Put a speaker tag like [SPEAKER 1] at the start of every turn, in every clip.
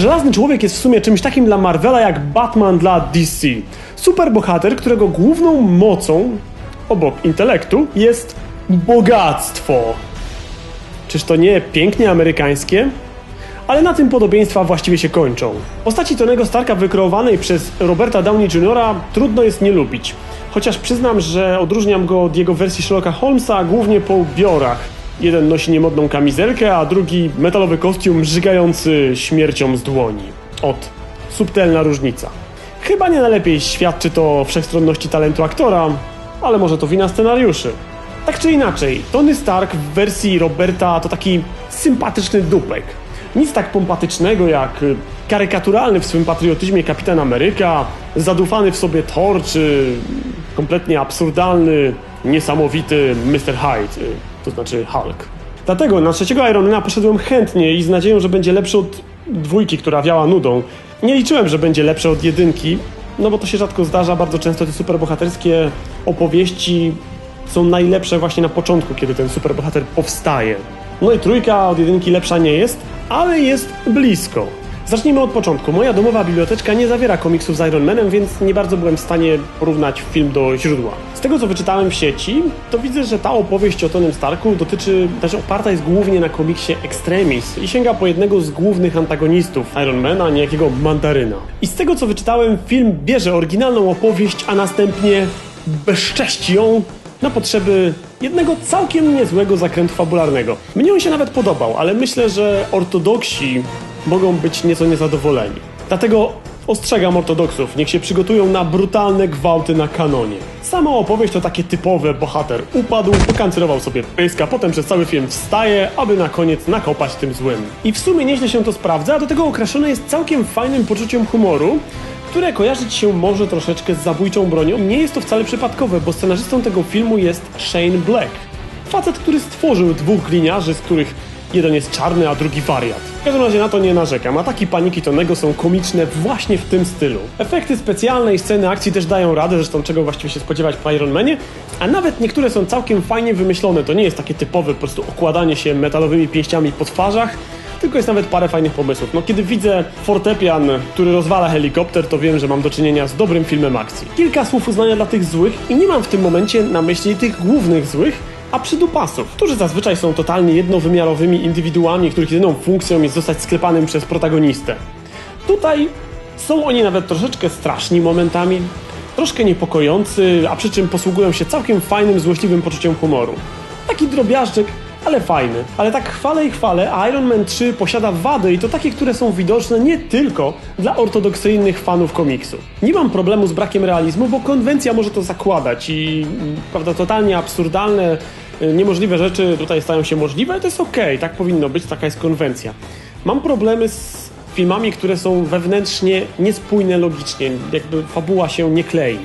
[SPEAKER 1] Żelazny Człowiek jest w sumie czymś takim dla Marvela jak Batman dla DC. Superbohater, którego główną mocą, obok intelektu, jest bogactwo. Czyż to nie pięknie amerykańskie? Ale na tym podobieństwa właściwie się kończą. Postaci Tonego Starka wykreowanej przez Roberta Downey Jr. trudno jest nie lubić. Chociaż przyznam, że odróżniam go od jego wersji Sherlocka Holmesa głównie po ubiorach. Jeden nosi niemodną kamizelkę, a drugi metalowy kostium żygający śmiercią z dłoni. Ot, subtelna różnica. Chyba nie najlepiej świadczy to o wszechstronności talentu aktora, ale może to wina scenariuszy. Tak czy inaczej, Tony Stark w wersji Roberta to taki sympatyczny dupek. Nic tak pompatycznego jak karykaturalny w swym patriotyzmie Kapitan Ameryka, zadufany w sobie Thor, czy kompletnie absurdalny, niesamowity Mr. Hyde, y, to znaczy Hulk. Dlatego na trzeciego Ironmana poszedłem chętnie i z nadzieją, że będzie lepszy od dwójki, która wiała nudą. Nie liczyłem, że będzie lepszy od jedynki, no bo to się rzadko zdarza, bardzo często te superbohaterskie opowieści są najlepsze właśnie na początku, kiedy ten superbohater powstaje. No i trójka od jedynki lepsza nie jest, ale jest blisko. Zacznijmy od początku. Moja domowa biblioteczka nie zawiera komiksów z Iron Manem, więc nie bardzo byłem w stanie porównać film do źródła. Z tego co wyczytałem w sieci, to widzę, że ta opowieść o Tonym Starku dotyczy, znaczy oparta jest głównie na komiksie Extremis i sięga po jednego z głównych antagonistów Ironmana, niejakiego Mandaryna. I z tego co wyczytałem, film bierze oryginalną opowieść, a następnie bezcześci ją na potrzeby jednego całkiem niezłego zakrętu fabularnego. Mnie on się nawet podobał, ale myślę, że ortodoksi mogą być nieco niezadowoleni. Dlatego ostrzegam ortodoksów, niech się przygotują na brutalne gwałty na kanonie. Sama opowieść to takie typowe bohater upadł, pokancerował sobie pysk, a potem przez cały film wstaje, aby na koniec nakopać tym złym. I w sumie nieźle się to sprawdza, a do tego okraszone jest całkiem fajnym poczuciem humoru, które kojarzyć się może troszeczkę z zabójczą bronią. Nie jest to wcale przypadkowe, bo scenarzystą tego filmu jest Shane Black. Facet, który stworzył dwóch gliniarzy, z których jeden jest czarny, a drugi wariat. W każdym razie na to nie narzekam. Ataki paniki Tonego są komiczne właśnie w tym stylu. Efekty specjalne i sceny akcji też dają radę, zresztą czego właściwie się spodziewać po Iron Manie, a nawet niektóre są całkiem fajnie wymyślone. To nie jest takie typowe po prostu okładanie się metalowymi pięściami po twarzach, tylko jest nawet parę fajnych pomysłów. No kiedy widzę fortepian, który rozwala helikopter, to wiem, że mam do czynienia z dobrym filmem akcji. Kilka słów uznania dla tych złych i nie mam w tym momencie na myśli tych głównych złych, a przydupasów, którzy zazwyczaj są totalnie jednowymiarowymi indywiduami, których jedyną funkcją jest zostać sklepanym przez protagonistę. Tutaj są oni nawet troszeczkę straszni momentami, troszkę niepokojący, a przy czym posługują się całkiem fajnym, złośliwym poczuciem humoru. Taki drobiażdżek, ale fajny. Ale tak chwalę i chwalę, a Iron Man 3 posiada wady i to takie, które są widoczne nie tylko dla ortodoksyjnych fanów komiksu. Nie mam problemu z brakiem realizmu, bo konwencja może to zakładać i mm, prawda, totalnie absurdalne, y, niemożliwe rzeczy tutaj stają się możliwe, to jest okej, tak powinno być, taka jest konwencja. Mam problemy z filmami, które są wewnętrznie niespójne logicznie, jakby fabuła się nie klei.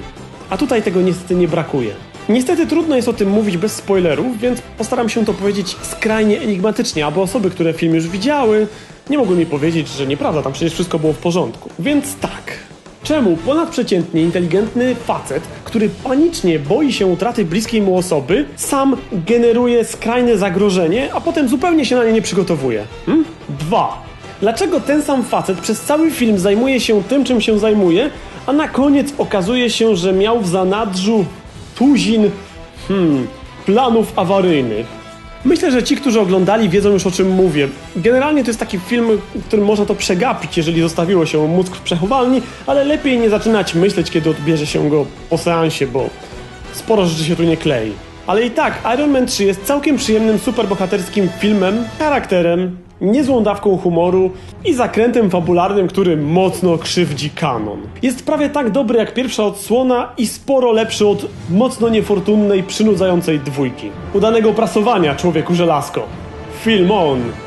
[SPEAKER 1] A tutaj tego niestety nie brakuje. Niestety trudno jest o tym mówić bez spoilerów, więc postaram się to powiedzieć skrajnie enigmatycznie, aby osoby, które film już widziały, nie mogły mi powiedzieć, że nieprawda, tam przecież wszystko było w porządku. Więc tak. Czemu ponadprzeciętnie inteligentny facet, który panicznie boi się utraty bliskiej mu osoby, sam generuje skrajne zagrożenie, a potem zupełnie się na nie nie przygotowuje? Hmm? Dwa. Dlaczego ten sam facet przez cały film zajmuje się tym, czym się zajmuje, a na koniec okazuje się, że miał w zanadrzu tuzin, hmm, planów awaryjnych. Myślę, że ci, którzy oglądali, wiedzą już o czym mówię. Generalnie to jest taki film, którym można to przegapić, jeżeli zostawiło się mózg w przechowalni, ale lepiej nie zaczynać myśleć, kiedy odbierze się go po seansie, bo sporo rzeczy się tu nie klei. Ale i tak, Iron Man 3 jest całkiem przyjemnym, superbohaterskim filmem, charakterem, niezłą dawką humoru i zakrętem fabularnym, który mocno krzywdzi kanon. Jest prawie tak dobry jak pierwsza odsłona i sporo lepszy od mocno niefortunnej, przynudzającej dwójki. Udanego prasowania, człowieku żelazko. Film on!